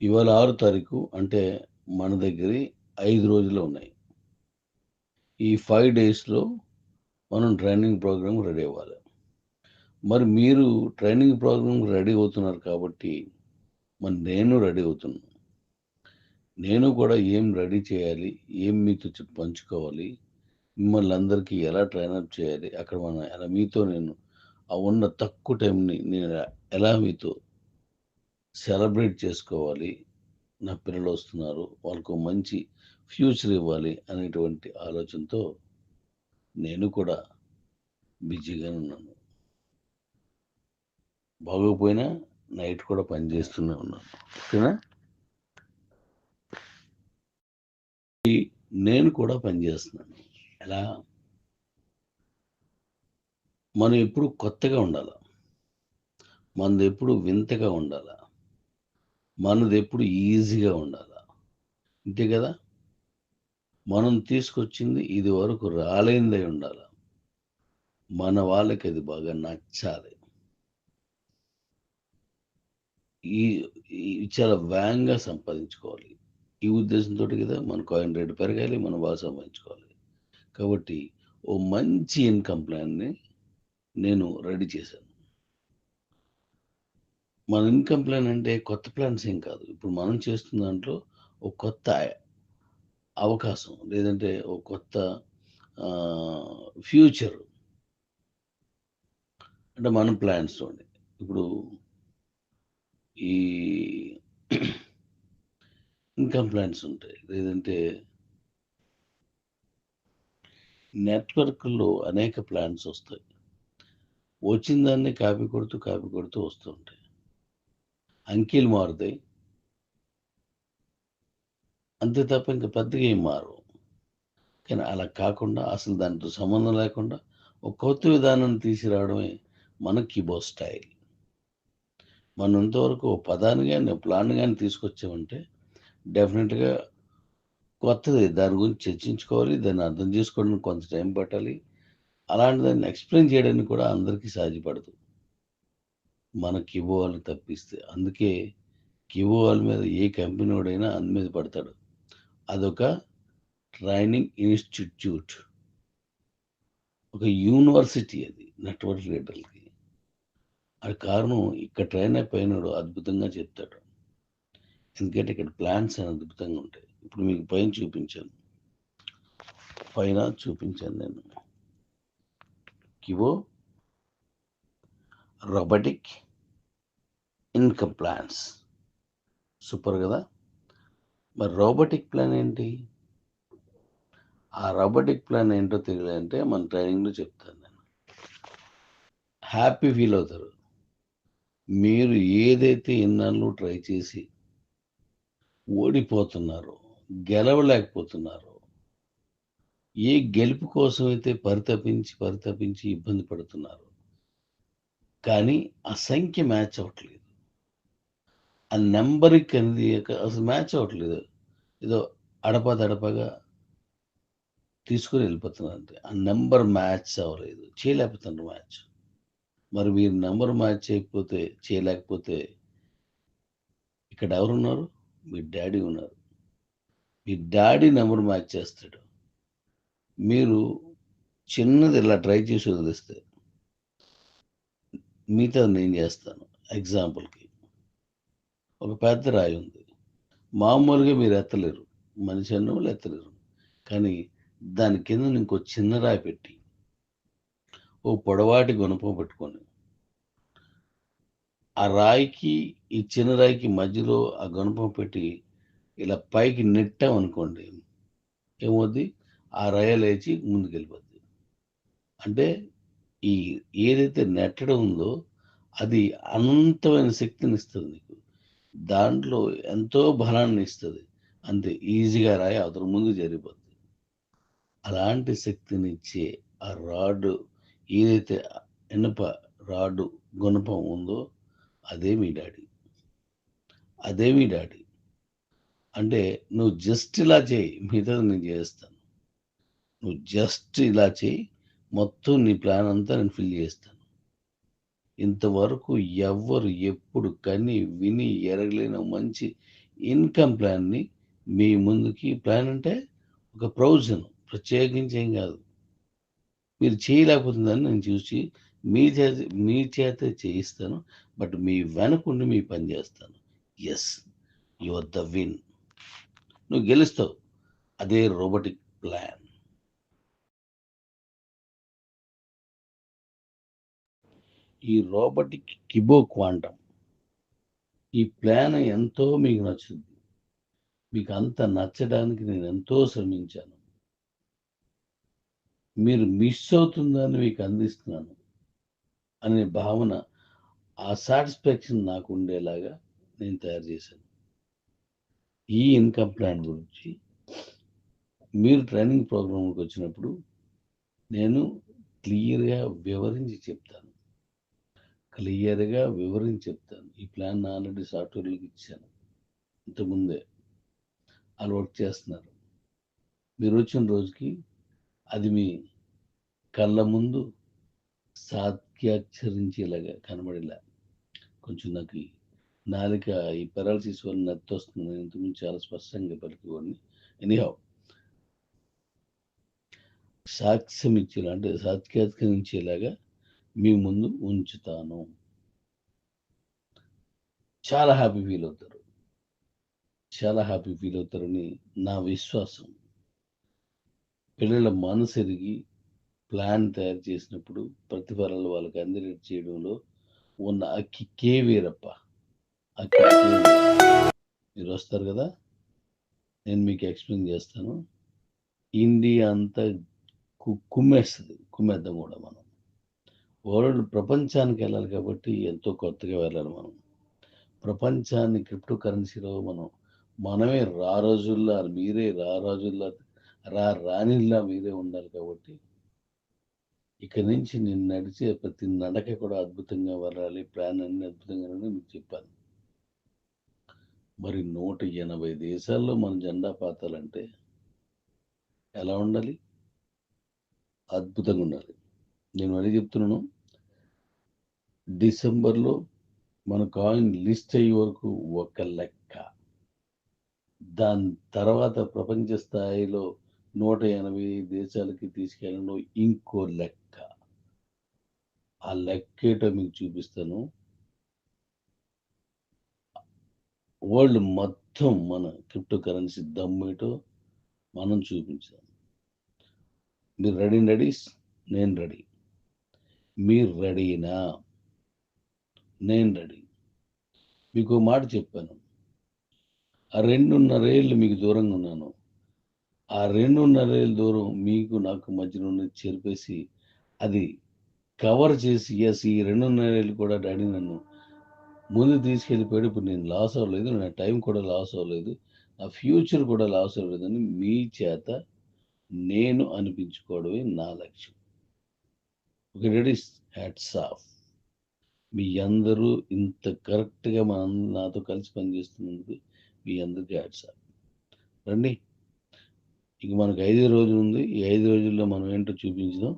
ఇవాళ ఆరు తారీఖు అంటే మన దగ్గర ఐదు రోజులు ఉన్నాయి. ఈ ఫైవ్ డేస్లో మనం ట్రైనింగ్ ప్రోగ్రామ్ రెడీ అవ్వాలి. మరి మీరు ట్రైనింగ్ ప్రోగ్రామ్ రెడీ అవుతున్నారు కాబట్టి మరి నేను రెడీ అవుతున్నాను నేను కూడా ఏం రెడీ చేయాలి ఏం మీతో పంచుకోవాలి మిమ్మల్ని అందరికీ ఎలా ట్రైనప్ చేయాలి అక్కడ మన ఎలా మీతో నేను ఆ ఉన్న తక్కువ టైంని నేను ఎలా మీతో సెలబ్రేట్ చేసుకోవాలి. నా పిల్లలు వస్తున్నారు. వాళ్ళకు మంచి ఫ్యూచర్ ఇవ్వాలి అనేటువంటి ఆలోచనతో నేను కూడా బిజీగానే ఉన్నాను. బాగోపోయినా నైట్ కూడా పనిచేస్తూనే ఉన్నాను. ఓకేనా? నేను కూడా పనిచేస్తున్నాను ఎలా? మనం ఎప్పుడు కొత్తగా ఉండాలి? మనది ఎప్పుడు వింతగా ఉండాలా? మనది ఎప్పుడు ఈజీగా ఉండాలా? అంతే కదా? మనం తీసుకొచ్చింది ఇది వరకు రాలేనిదై ఉండాలి? మన వాళ్ళకి అది బాగా నచ్చాలి. ఈ ఈ చాలా వేగంగా సంపాదించుకోవాలి. ఈ ఉద్దేశంతో కదా మన కాయిన్ రేట్ పెరగాలి మనం బాగా సంపాదించుకోవాలి. కాబట్టి ఓ మంచి ఇన్కమ్ ప్లాన్ని నేను రెడీ చేశాను. మన ఇన్కమ్ ప్లాన్ అంటే కొత్త ప్లాన్స్ ఏం కాదు. ఇప్పుడు మనం చేస్తున్న దాంట్లో ఒక కొత్త అవకాశం లేదంటే ఒక కొత్త ఫ్యూచర్. అంటే మన ప్లాన్స్ చూడండి ఇప్పుడు ఈ ఇన్కమ్ ప్లాన్స్ ఉంటాయి. లేదంటే నెట్వర్క్లో అనేక ప్లాన్స్ వస్తాయి. వచ్చిన దాన్ని కాపీ కొడుతూ కాపీ కొడుతూ వస్తూ ఉంటాయి. అంకీలు మారుతాయి. అంతే తప్ప ఇంకా పెద్దగా ఏం మారు కానీ అలా కాకుండా అసలు దానితో సంబంధం లేకుండా ఒక కొత్త విధానాన్ని తీసుకురావడమే మన కీబో స్టైల్. మనం ఇంతవరకు ఓ పదాన్ని కానీ ప్లాన్ కానీ తీసుకొచ్చామంటే డెఫినెట్గా కొత్తది. దాని గురించి చర్చించుకోవాలి దాన్ని అర్థం చేసుకోవడానికి కొంత టైం పట్టాలి. అలాంటి దాన్ని ఎక్స్ప్లెయిన్ చేయడానికి కూడా అందరికీ సాధ్యపడదు. మన కిబో వాళ్ళని తప్పిస్తే అందుకే కిబో వాళ్ళ మీద ఏ కంపెనీ వాడైనా అందు మీద పడతాడు. అదొక ట్రైనింగ్ ఇన్స్టిట్యూట్. ఒక యూనివర్సిటీ అది నెట్వర్క్ లీడర్లకి. అది కారణం ఇక్కడ ట్రైన్ అయిపోయినాడు అద్భుతంగా చెప్తాడు. ఎందుకంటే ఇక్కడ ప్లాన్స్ అని అద్భుతంగా ఉంటాయి. ఇప్పుడు మీకు పైన చూపించాను. పైన చూపించాను నేను. కివో రోబోటిక్ ఇన్కమ్ ప్లాన్స్. సూపర్ కదా? మరి రోబోటిక్ ప్లాన్ ఏంటి? ఆ రోబోటిక్ ప్లాన్ ఏంటో తెలియాలంటే మన ట్రైనింగ్లో చెప్తాను నేను. హ్యాపీ ఫీల్ అవుతారు. మీరు ఏదైతే ఇన్నాళ్ళు ట్రై చేసి ఓడిపోతున్నారో గెలవలేకపోతున్నారో ఏ గెలుపు కోసం అయితే పరితపించి పరితపించి ఇబ్బంది పడుతున్నారు కానీ ఆ సంఖ్య మ్యాచ్ అవ్వట్లేదు. ఆ నెంబర్కి అనేది ఒక- అసలు మ్యాచ్ అవ్వట్లేదు. ఏదో అడపా దడపగా తీసుకుని వెళ్ళిపోతున్నారు అంతే ఆ నెంబర్ మ్యాచ్ అవ్వలేదు. చేయలేకపోతున్నారు మ్యాచ్. మరి మీరు నెంబర్ మ్యాచ్ చేయకపోతే చేయలేకపోతే ఇక్కడ ఎవరున్నారు? మీ డాడీ ఉన్నారు. మీ డాడీ నెంబర్ మ్యాచ్ చేస్తాడు. మీరు చిన్నది ఇలా ట్రై చేసి వదిలిస్తే మిగతా నేను చేస్తాను. ఎగ్జాంపుల్కి. ఒక పెద్ద రాయి ఉంది. మామూలుగా మీరు ఎత్తలేరు. మనిషి అన్న వాళ్ళు ఎత్తలేరు. కానీ దాని కింద ఇంకో చిన్న రాయి పెట్టి ఓ పొడవాటి గుణపం పెట్టుకొని ఆ రాయికి ఈ చిన్న రాయికి మధ్యలో ఆ గుణపం పెట్టి ఇలా పైకి నెట్టాం అనుకోండి ఏమవుద్ది? ఆ రాయి లేచి ముందుకెళ్ళిపోద్ది. అంటే ఈ ఏదైతే నెట్టడం ఉందో అది అనంతమైన శక్తిని ఇస్తుంది నీకు. దాంట్లో ఎంతో బలాన్ని ఇస్తుంది. అంతే ఈజీగా రాయి అతని ముందు జరిగిపోద్ది. అలాంటి శక్తినిచ్చే ఆ రాడ్ ఏదైతే ఇనప రాడ్ గుణపం ఉందో అదే మీ డాడీ. అదే మీ డాడీ. అంటే నువ్వు జస్ట్ ఇలా చేయి మిగతా నేను చేస్తాను. నువ్వు జస్ట్ ఇలా చేయి మొత్తం నీ ప్లాన్ అంతా నేను ఫిల్ చేస్తాను. ఇంతవరకు ఎవ్వరు ఎప్పుడు కని విని ఎరగలేని మంచి ఇన్కమ్ ప్లాన్ని మీ ముందుకి ప్లాన్ అంటే ఒక ప్రొవిజన్. ప్రత్యేకించి ఏం కాదు. మీరు చేయలేకపోతుందని నేను చూసి మీ చేత మీ చేత చేయిస్తాను. బట్ మీ వెనకుండి మీ పని చేస్తాను. ఎస్ యువర్ ద విన్ నువ్వు గెలుస్తావు. అదే రోబోటిక్ ప్లాన్. ఈ రోబోటిక్ కిబో క్వాంటమ్ ఈ ప్లాన్ ఎంతో మీకు నచ్చింది మీకు అంత నచ్చడానికి నేను ఎంతో శ్రమించాను. మీరు మిస్ అవుతుందని మీకు అందిస్తున్నాను అనే భావన ఆ సాటిస్ఫాక్షన్ నాకు ఉండేలాగా నేను తయారు చేశాను. ఈ ఇన్కమ్ ప్లాన్ గురించి మీరు ట్రైనింగ్ ప్రోగ్రాంకి వచ్చినప్పుడు నేను క్లియర్గా వివరించి చెప్తాను. క్లియర్గా వివరించి చెప్తాను. ఈ ప్లాన్ ఆల్రెడీ సాఫ్ట్వేర్లకు ఇచ్చాను. ఇంతకుముందే. వాళ్ళు వర్క్ చేస్తున్నారు. మీరు వచ్చిన రోజుకి అది మీ కళ్ళ ముందు సాత్యాచరించేలాగా కనబడేలా. కొంచెం నాకు నాలిక ఈ పెరాలసిస్ వల్ల నత్తి వస్తుంది. ఇంతకుముందు చాలా స్పష్టంగా పలికివాడిని. ఎనీహౌ సాక్ష్యం ఇచ్చేలా అంటే సాత్యాత్కరించేలాగా మీ ముందు ఉంచుతాను. చాలా హ్యాపీ ఫీల్ అవుతారు. చాలా హ్యాపీ ఫీల్ అవుతారని నా విశ్వాసం. పిల్లల మనసు ఎరిగి ప్లాన్ తయారు చేసినప్పుడు ప్రతిఫలాలు వాళ్ళకి అందేటట్టు చేయడంలో ఉన్న అక్కి కే వేరప్ప. అక్కి మీరు వస్తారు కదా? నేను మీకు ఎక్స్ప్లెయిన్ చేస్తాను. ఇండియా అంతా కు- కుమ్మేస్తుంది. కుమ్మేద్దాం కూడా మనం. వరల్డ్ ప్రపంచానికి వెళ్ళాలి కాబట్టి ఎంతో కొత్తగా వెళ్ళాలి మనం. ప్రపంచాన్ని క్రిప్టో కరెన్సీలో మనం మనమే రా రోజుల్లో మీరే రా రోజుల్లో రా రానిలా మీరే ఉండాలి కాబట్టి ఇక నుంచి నేను నడిచే ప్రతి నడక కూడా అద్భుతంగా వెళ్ళాలి. ప్లాన్ అన్ని అద్భుతంగా మీకు చెప్పాను. మరి నూట ఎనభై దేశాల్లో మనం జెండా పాతాలంటే ఎలా ఉండాలి? అద్భుతంగా ఉండాలి. నేను మళ్ళీ చెప్తున్నాను. డిసెంబర్లో మన కాయిన్ లిస్ట్ అయ్యే వరకు ఒక లెక్క. దాని తర్వాత ప్రపంచ స్థాయిలో నూట ఎనభై దేశాలకి తీసుకెళ్ళడం ఇంకో లెక్క. ఆ లెక్కేటో మీకు చూపిస్తాను. వరల్డ్ మొత్తం మన క్రిప్టో కరెన్సీ దమ్మేటో మనం చూపించాం మీరు రెడీ రెడీస్? నేను రెడీ. మీరు రెడీనా? నేను రెడీ. మీకు మాట చెప్పాను. ఆ రెండున్నరేళ్ళు మీకు దూరంగా ఉన్నాను. ఆ రెండున్నరేళ్ళ దూరం మీకు నాకు మధ్యలో చేరిపేసి చెరిపేసి అది కవర్ చేసి ఎస్ ఈ రెండున్నరేళ్ళు కూడా డాడీ నన్ను ముందు తీసుకెళ్ళిపోయాడు ఇప్పుడు నేను లాస్ అవ్వలేదు. నా టైం కూడా లాస్ అవ్వలేదు. నా ఫ్యూచర్ కూడా లాస్ అవ్వలేదని మీ చేత నేను అనిపించుకోవడమే నా లక్ష్యం. ఓకే రెడీస్ హ్యాట్స్ ఆఫ్ మీ అందరూ ఇంత కరెక్ట్గా మన నాతో కలిసి పనిచేస్తున్నందుకు మీ అందరికీ హ్యాట్స్ సార్ రండి. ఇక మనకు ఐదు రోజులు ఉంది. ఈ ఐదు రోజుల్లో మనం ఏంటో చూపించుదాం.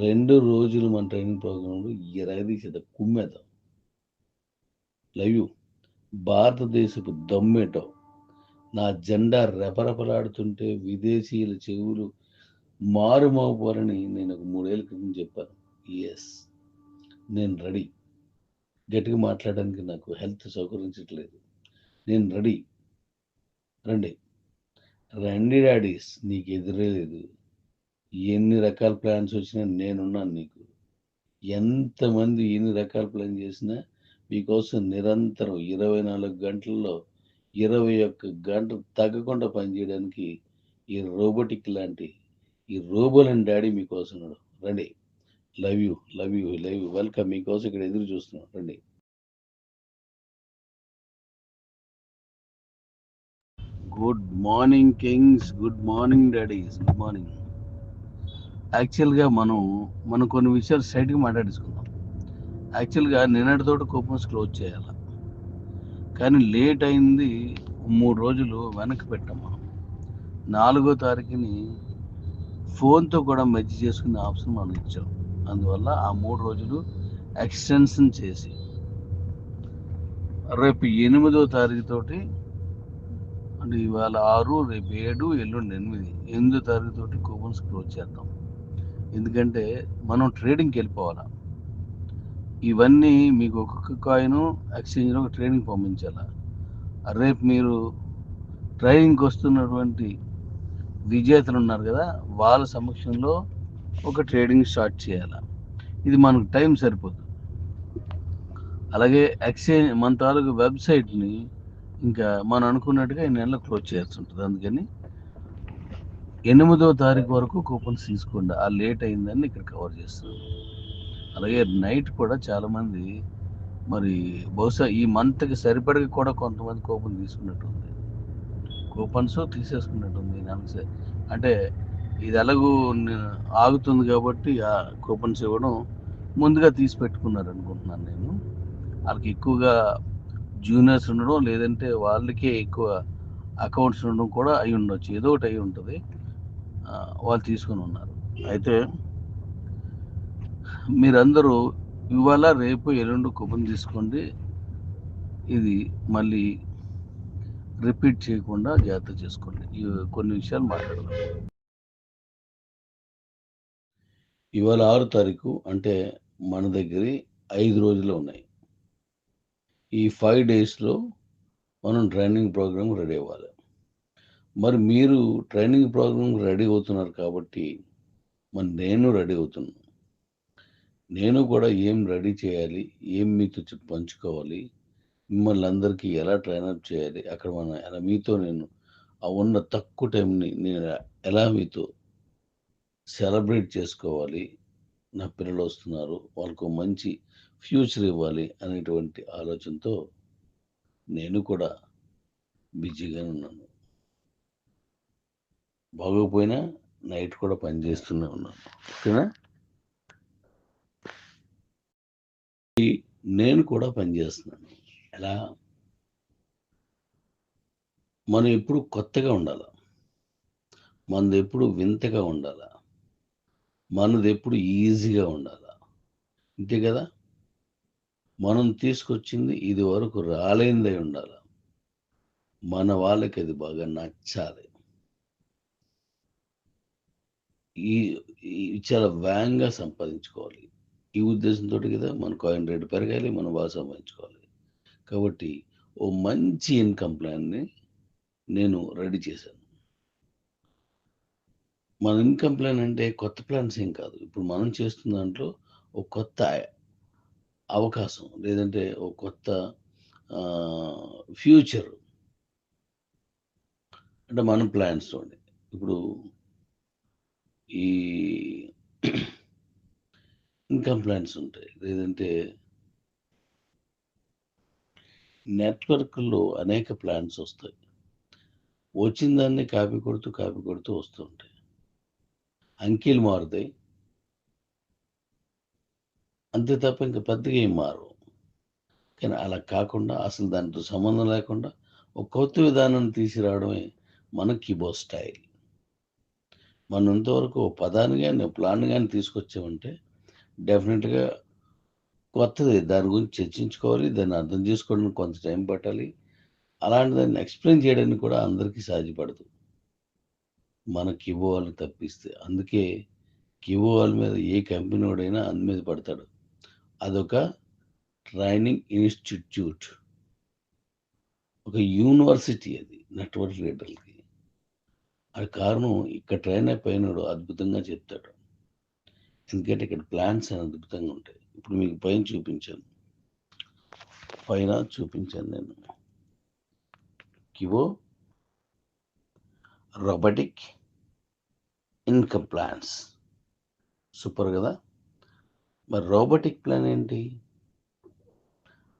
రెండు రోజులు మన ట్రైనింగ్ ప్రోగ్రాంలో ఇరగదీసేద కుమ్మేద్దాం. లైవ్ భారతదేశపు దమ్మేటో. నా జెండా రెపరెపలాడుతుంటే విదేశీయుల చెవులు మారుమోపాలని నేను ఒక మూడేళ్ళ క్రితం చెప్పాను. ఎస్ నేను రెడీ. గట్టిగా మాట్లాడడానికి నాకు హెల్త్ సౌకరించట్లేదు నేను రెడీ. రండి. రండి డాడీస్ నీకు ఎదురే లేదు. ఎన్ని రకాల ప్లాన్స్ వచ్చినా నేనున్నాను నీకు. ఎంతమంది ఎన్ని రకాల ప్లాన్ చేసినా మీకోసం నిరంతరం ఇరవై నాలుగు గంటల్లో ఇరవై ఒక్క గంట తగ్గకుండా పనిచేయడానికి ఈ రోబోటిక్ లాంటి ఈ రోబోలని డాడీ మీకోసం రండి. Love you love you love you welcome మీకోసం ఇక్కడ ఎదురు చూస్తున్నాం. రండి. Good morning kings good morning daddies good morning యాక్చువల్గా మనం మనం కొన్ని విషయాలు సైడ్కి మాట్లాడేసుకుందాం. యాక్చువల్గా నిన్నటితోటి కూపన్స్ క్లోజ్ చేయాలి. కానీ లేట్ అయింది. మూడు రోజులు వెనక్కి పెట్టాం మనం. నాలుగో తారీఖుని ఫోన్తో కూడా మెర్జ్ చేసుకునే ఆప్షన్ మనం ఇచ్చాం. అందువల్ల ఆ మూడు రోజులు ఎక్స్టెన్షన్ చేసి రేపు ఎనిమిదో తారీఖుతోటి అంటే ఇవాళ ఆరు రేపు ఏడు ఎల్లుండి ఎనిమిది ఎనిమిదో తారీఖుతోటి కూపన్స్ క్లోజ్ చేద్దాం. ఎందుకంటే మనం ట్రేడింగ్కి వెళ్ళిపోవాలా. ఇవన్నీ మీకు ఒక్కొక్క కాయిన్ ఎక్స్చేంజ్లో ఒక ట్రేడింగ్ పంపించాలా. రేపు మీరు ట్రైనింగ్కి వస్తున్నటువంటి విజేతలు ఉన్నారు కదా వాళ్ళ సమక్షంలో ఒక ట్రేడింగ్ స్టార్ట్ చేయాలి? ఇది మనకు టైం సరిపోదు. అలాగే ఎక్స్చేంజ్ మన తాలూకు వెబ్సైట్ని ఇంకా మనం అనుకున్నట్టుగా ఈ నెలలో క్లోజ్ చేయాల్సి ఉంటుంది. అందుకని ఎనిమిదో తారీఖు వరకు కూపన్స్ తీసుకోండి. ఆ లేట్ అయిందని ఇక్కడ కవర్ చేస్తున్నాం. అలాగే నైట్ కూడా చాలామంది మరి బహుశా ఈ మంత్కి సరిపడక కూడా కొంతమంది కూపన్ తీసుకున్నట్టుంది. కూపన్స్ తీసేసుకున్నట్టుంది. అంటే ఇది ఎలాగూ ఆగుతుంది కాబట్టి ఆ కూపన్స్ ఇవ్వడం ముందుగా తీసి పెట్టుకున్నారు అనుకుంటున్నాను నేను. వాళ్ళకి ఎక్కువగా జూనియర్స్ ఉండడం లేదంటే వాళ్ళకే ఎక్కువ అకౌంట్స్ ఉండడం కూడా అయి ఉండొచ్చు. ఏదో ఒకటి అయి ఉంటుంది. వాళ్ళు తీసుకొని ఉన్నారు. అయితే మీరందరూ ఇవాళ రేపు ఎల్లుండి కూపన్ తీసుకోండి. ఇది మళ్ళీ రిపీట్ చేయకుండా జాగ్రత్త చేసుకోండి. కొన్ని విషయాలు మాట్లాడదాం. ఇవాళ ఆరు తారీఖు అంటే మన దగ్గర ఐదు రోజులు ఉన్నాయి. ఈ ఫైవ్ డేస్లో మనం ట్రైనింగ్ ప్రోగ్రామ్ రెడీ అవ్వాలి. మరి మీరు ట్రైనింగ్ ప్రోగ్రామ్ రెడీ అవుతున్నారు కాబట్టి మరి నేను రెడీ అవుతున్నాను నేను కూడా ఏం రెడీ చేయాలి ఏం మీతో పంచుకోవాలి మిమ్మల్ని అందరికీ ఎలా ట్రైనప్ చేయాలి అక్కడ మన ఎలా మీతో నేను ఆ ఉన్న తక్కువ టైంని నేను ఎలా మీతో సెలబ్రేట్ చేసుకోవాలి. నా పిల్లలు వస్తున్నారు. వాళ్ళకు మంచి ఫ్యూచర్ ఇవ్వాలి అనేటువంటి ఆలోచనతో నేను కూడా బిజీగానే ఉన్నాను. బాగోపోయినా నైట్ కూడా పని చేస్తూనే ఉన్నాను. ఓకేనా? ఈ నేను కూడా పనిచేస్తున్నాను ఎలా? మనం ఎప్పుడు కొత్తగా ఉండాలి? మనది ఎప్పుడు వింతగా ఉండాలా? మనది ఎప్పుడు ఈజీగా ఉండాలి? అంతే కదా? మనం తీసుకొచ్చింది ఇది వరకు రాలేందై ఉండాలి? మన వాళ్ళకి అది బాగా నచ్చాలి. ఈ ఈ చాలా వేగంగా సంపాదించుకోవాలి. ఈ ఉద్దేశంతో కదా మన కాయిన్ రేటు పెరగాలి మనం బాగా సంపాదించుకోవాలి. కాబట్టి ఓ మంచి ఇన్కమ్ ప్లాన్ని నేను రెడీ చేశాను. మన ఇన్కమ్ ప్లాన్ అంటే కొత్త ప్లాన్స్ ఏం కాదు. ఇప్పుడు మనం చేస్తున్న దాంట్లో ఒక కొత్త అవకాశం లేదంటే ఒక కొత్త ఫ్యూచర్ అంటే మన ప్లాన్స్ చూడండి ఇప్పుడు ఈ ఇన్కమ్ ప్లాన్స్ ఉంటాయి. లేదంటే నెట్వర్క్లో అనేక ప్లాన్స్ వస్తాయి. వచ్చిన దాన్ని కాపీ కొడుతూ కాపీ కొడుతూ వస్తుంటాయి అంకెలు మారుతాయి. అంతే తప్ప ఇంకా పెద్దగా ఏం మారు కానీ అలా కాకుండా అసలు దానితో సంబంధం లేకుండా ఒక కొత్త విధానాన్ని తీసుకురావడమే మన కీబోర్డ్ స్టైల్. మనం ఇంతవరకు ఓ పదాన్ని కానీ ప్లాన్ కానీ తీసుకొచ్చామంటే డెఫినెట్గా కొత్తది. దాని గురించి చర్చించుకోవాలి దాన్ని అర్థం చేసుకోవడానికి కొంత టైం పట్టాలి. అలాంటి దాన్ని ఎక్స్ప్లెయిన్ చేయడానికి కూడా అందరికీ సాధ్యపడదు. మన కిబోవాల్ని తప్పిస్తే. అందుకే కివోవాల్ మీద ఏ కంపెనీ వాడైనా అందు మీద పడతాడు. అదొక ట్రైనింగ్ ఇన్స్టిట్యూట్. ఒక యూనివర్సిటీ అది నెట్వర్క్ లీడర్కి అది కారణం ఇక్కడ ట్రైన్ అయిపోయినాడు అద్భుతంగా చెప్తాడు. ఎందుకంటే ఇక్కడ ప్లాన్స్ అని అద్భుతంగా ఉంటాయి. ఇప్పుడు మీకు పైన చూపించాను. పైన చూపించాను నేను. కివో రోబోటిక్ ఇన్కమ్ ప్లాన్స్. సూపర్ కదా? మరి రోబోటిక్ ప్లాన్ ఏంటి?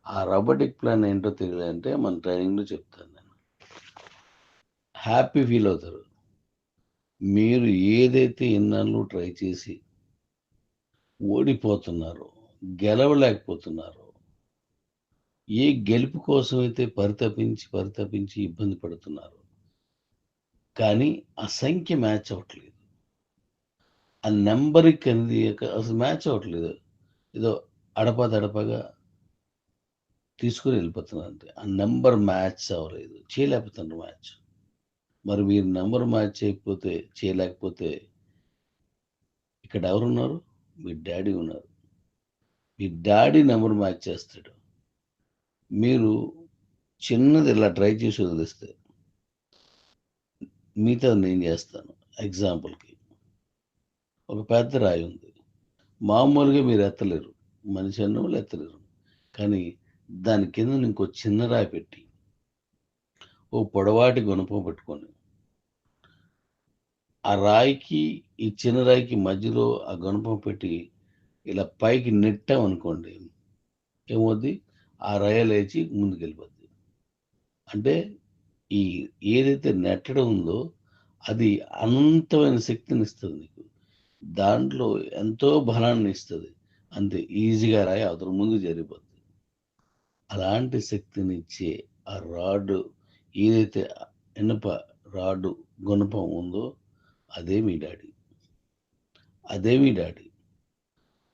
ఆ రోబోటిక్ ప్లాన్ ఏంటో తెలియాలంటే మన ట్రైనింగ్లో చెప్తాను నేను. హ్యాపీ ఫీల్ అవుతారు మీరు ఏదైతే ఇన్నాళ్ళు ట్రై చేసి ఓడిపోతున్నారో గెలవలేకపోతున్నారో ఏ గెలుపు కోసం అయితే పరితపించి పరితపించి ఇబ్బంది పడుతున్నారు కానీ ఆ సంఖ్య మ్యాచ్ అవ్వట్లేదు. ఆ నెంబర్కి అనేది అసలు మ్యాచ్ అవ్వట్లేదు. ఏదో అడపదడపగా తీసుకుని వెళ్ళిపోతున్నారు అంతే. ఆ నెంబర్ మ్యాచ్ అవ్వలేదు. చేయలేకపోతున్నారు మ్యాచ్. మరి మీరు నెంబర్ మ్యాచ్ చేయకపోతే చేయలేకపోతే ఇక్కడ ఎవరున్నారు? మీ డాడీ ఉన్నారు. మీ డాడీ నెంబర్ మ్యాచ్ చేస్తాడు. మీరు చిన్నది ఇలా ట్రై చేసి వదిలిస్తే మీతో నేను చేస్తాను ఎగ్జాంపుల్కి. ఒక పెద్ద రాయి ఉంది. మామూలుగా మీరు ఎత్తలేరు మనిషి అన్న వాళ్ళు ఎత్తలేరు. కానీ దాని కింద ఇంకో చిన్న రాయి పెట్టి ఓ పొడవాటి గుణపం పెట్టుకొని ఆ రాయికి ఈ చిన్న రాయికి మధ్యలో ఆ గుణపం పెట్టి ఇలా పైకి నెట్టాం అనుకోండి ఏమవుద్ది? ఆ రాయ లేచి ముందుకు వెళ్ళిపోద్ది అంటే ఈ ఏదైతే నెట్టడం ఉందో అది అనంతమైన శక్తిని ఇస్తుంది నీకు. దాంట్లో ఎంతో బలాన్ని ఇస్తుంది. అంతే ఈజీగా రాయి అవతల ముందు జరిగిపోతుంది అలాంటి శక్తిని ఇచ్చే ఆ రాడ్ ఏదైతే ఇనప రాడ్ గుణపం ఉందో అదే మీ డాడీ. అదే మీ డాడీ.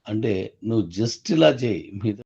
అంటే నువ్వు జస్ట్ ఇలా చేయి మీద